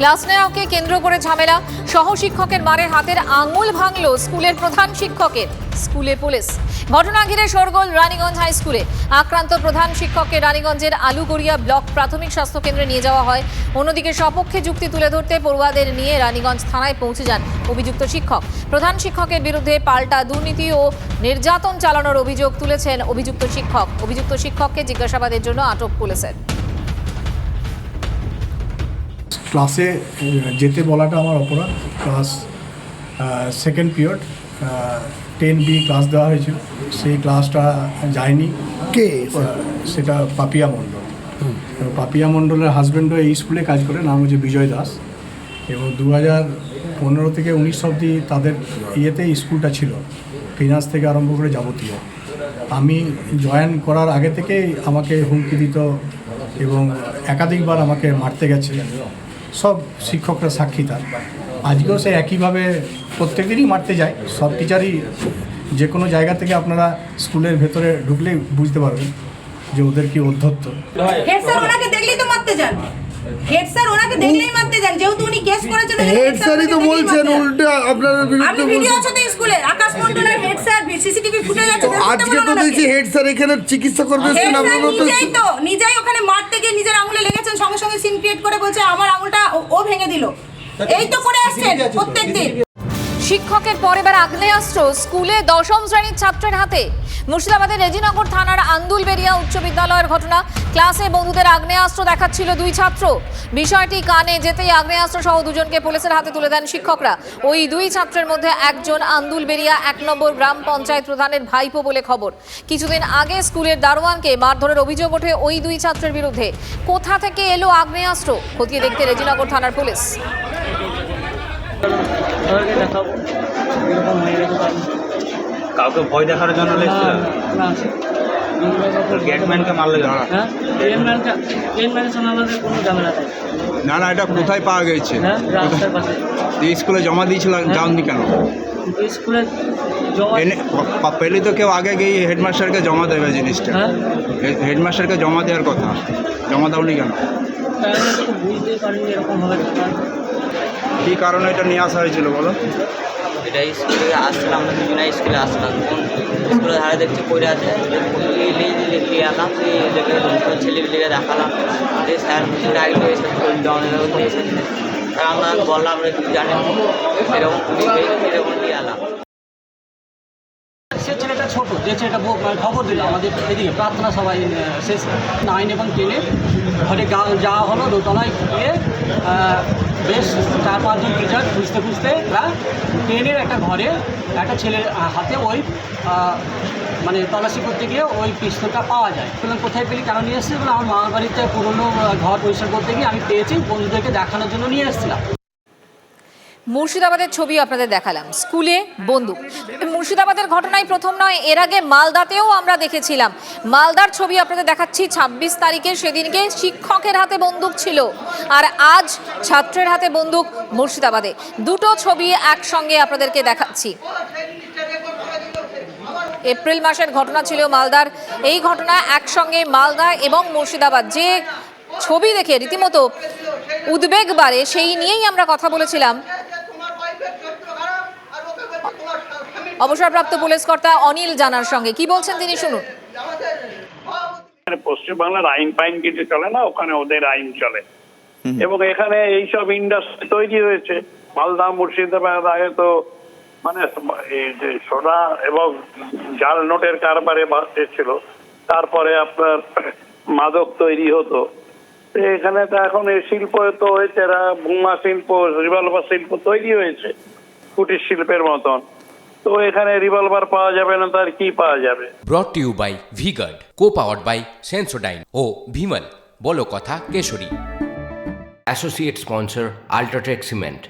class নেওয়াকে কেন্দ্র করে ঝামেলা। সহ শিক্ষকের মারে হাতের আঙুল ভাঙল স্কুলের প্রধান শিক্ষকের। স্কুলে পুলিশ। ঘটনা ঘিরে শোরগোল রানীগঞ্জ হাই স্কুলে। আক্রান্ত প্রধান শিক্ষককে রানীগঞ্জের আলুগড়িয়া ব্লক প্রাথমিক স্বাস্থ্য কেন্দ্রে নিয়ে যাওয়া হয়। অন্যদিকে সপক্ষে যুক্তি তুলে ধরতে পড়ুয়াদের নিয়ে রানীগঞ্জ থানায় পৌঁছে যান অভিযুক্ত শিক্ষক। প্রধান শিক্ষকের বিরুদ্ধে পাল্টা দুর্নীতি ও নির্যাতন চালানোর অভিযোগ তুলেছেন অভিযুক্ত শিক্ষক। অভিযুক্ত শিক্ষককে জিজ্ঞাসাবাদের জন্য আটক পুলিশের। ক্লাসে যেতে বলাটা আমার অপরাধ। Class second period ten B class দেওয়া হয়েছিল। সেই ক্লাসটা যায়নি। কে? সেটা পাপিয়া মণ্ডল। পাপিয়া মণ্ডলের হাজব্যান্ডও এই স্কুলে কাজ করে নাম হচ্ছে বিজয় দাস। এবং দু হাজার পনেরো থেকে উনিশ অবধি তাদের ইয়েতে স্কুলটা ছিল ফিনান্স থেকে আরম্ভ করে যাবতীয়। আমি জয়েন করার আগে থেকেই আমাকে হুমকি দিত এবং একাধিকবার আমাকে মারতে গেছে। সব শিক্ষকরা সাক্ষী তার। আজকেও সে একইভাবে প্রত্যেক দিনই মারতে যায়। সব টিচারই যে কোনো জায়গা থেকে আপনারা স্কুলের ভেতরে ঢুকলেই বুঝতে পারবেন যে ওদের কি অধ্যত্ত। হেড স্যার ওনাকে দেখলেই তো মারতে যান। হেড স্যার ওনাকে দেখলেই মারতে যান যেহেতু উনি কেস করেছেন হেড স্যারই তো বলছেন মারতে যান। আপনার বিরুদ্ধে ভিডিও আছে তো স্কুলে আকাশ মন্ডলের হেড স্যার সিসিটিভি ফুটেজ আছে আজকে তো দেখছি হেড স্যার এখানে চিকিৎসা করবে আপনারা তো নিজেই তো নিজেই ওখানে মারতে গিয়ে নিজের আঙুলে লেগেছেন সঙ্গে সঙ্গে সিন ক্রিয়েট করে বলছে আমার আঙুলটা ও- ভেঙে দিল। এই তো করে আসছেন প্রত্যেকদিন। শিক্ষকের পর এবার আগ্নেয়াস্ত্র। স্কুলে দশম শ্রেণির ছাত্রের হাতে। মুর্শিদাবাদের রেজিনগর থানার আন্দুলবেরিয়া উচ্চ বিদ্যালয়ের ঘটনা। ক্লাসে বন্ধুদের আগ্নেয়াস্ত্র দেখাচ্ছিল দুই ছাত্র। বিষয়টি কানে যেতেই আগ্নেয়াস্ত্র সহ দুজনকে পুলিশের হাতে তুলে দেন শিক্ষকরা। ওই দুই ছাত্রের মধ্যে একজন আন্দুলবেরিয়া এক নম্বর গ্রাম পঞ্চায়েত প্রধানের ভাইপো বলে খবর। কিছুদিন আগে স্কুলের দারোয়ানকে মারধরের অভিযোগ ওঠে ওই দুই ছাত্রের বিরুদ্ধে। কোথা থেকে এলো আগ্নেয়াস্ত্র? খতিয়ে দেখতে রেজিনগর থানার পুলিশ। সবাইকে দেখাবো এরকম হয়ে গেছে তার কাউকে ভয় দেখার জন্য না গেটম্যানকে মারলে হ্যাঁ? ট্রেনম্যানটা ট্রেনম্যানের সঙ্গে আমাদের কোনো ঝামেলা নেই। না না এটা কোথায় পাওয়া গেছে? হ্যাঁ রাস্তার পাশে। স্কুলে জমা দিয়েছিল যাওনি কেন? স্কুলে পেলে তো কেউ আগে গিয়ে হেডমাস্টারকে জমা দেবে জিনিসটা। হ্যাঁ। হেডমাস্টারকে জমা দেওয়ার কথা। জমা দাওনি কেন? কী কারণে এটা নিয়ে আসা হয়েছিল বলো? এটা স্কুলে আসছিলাম, আমরা দুজনে স্কুলে আসলাম তখন স্কুলের ধারে দেখছি পড়ে আছে দিয়ে দেখে ছেলেপিলিকে দেখালাম। দিয়ে স্যার কিছু ডাকলো এসে আমরা বললাম রে তুই জানি এরকম এরকম নিয়ে আলাম সে ছেলেটা ছোট, যে ছেলেটা মানে খবর দিল আমাদের এদিকে, প্রার্থনা সবাই শেষ নাইন এবং টেনে ঘরে যাওয়া হলো, দোতলায় গিয়ে বেশ চার পাঁচজন টিচার খুঁজতে খুঁজতে প্রায় টেনের একটা ঘরে একটা ছেলের হাতে ওই মানে তল্লাশি করতে গিয়ে ওই পিস্তলটা পাওয়া যায়। বললাম, কোথায় পেলি? কেন নিয়ে এসেছি বলে আমার মামার বাড়িতে পুরনো ঘর পরিষ্কার করতে গিয়ে আমি পেয়েছি, বন্ধুদেরকে দেখানোর জন্য নিয়ে এসেছিলাম। মুর্শিদাবাদের ছবি আপনাদের দেখালাম। স্কুলে বন্দুক। মুর্শিদাবাদের ঘটনায় প্রথম নয়, এর আগে মালদাতেও আমরা দেখেছিলাম। মালদার ছবি আপনাদের দেখাচ্ছি, ছাব্বিশ তারিখে সেদিনকে শিক্ষকের হাতে বন্দুক ছিল। আর আজ ছাত্রের হাতে বন্দুক মুর্শিদাবাদে। দুটো ছবি একসঙ্গে আপনাদেরকে দেখাচ্ছি। এপ্রিল মাসের ঘটনা ছিল মালদার। এই ঘটনা একসঙ্গে মালদা এবং মুর্শিদাবাদ। যে ছবি দেখে রীতিমতো উদ্বেগ বাড়ে, সেই নিয়েই আমরা কথা বলেছিলাম। অবসরপ্রাপ্ত পুলিশ কর্তা অনিল জানার সঙ্গে। কি বলছেন তিনি? শুনুন। এখানে পশ্চিমবাংলার আইন ফাইন কিছু চলে না ওখানে ওদের আইন চলে। এবং এখানে এইসব ইন্ডাস্ট্রি তৈরি হয়েছে। মালদা মুর্শিদাবাদ আগে তো মানে সোনা এবং জাল নোটের কারবারে ছিল তারপরে আপনার মাদক তৈরি হতো। তো এখানে তো এখন এই শিল্প তো হয়েছে বোমা শিল্প রিভলভার শিল্প তৈরি হয়েছে কুটির শিল্পের মতন। তো এখানে রিভলভার পাওয়া যাবে না তার কি পাওয়া যাবে? Brought to you by VGuard co powered by Sensodyne ও ভিমল বলো কথা Kesari. Associate sponsor UltraTech cement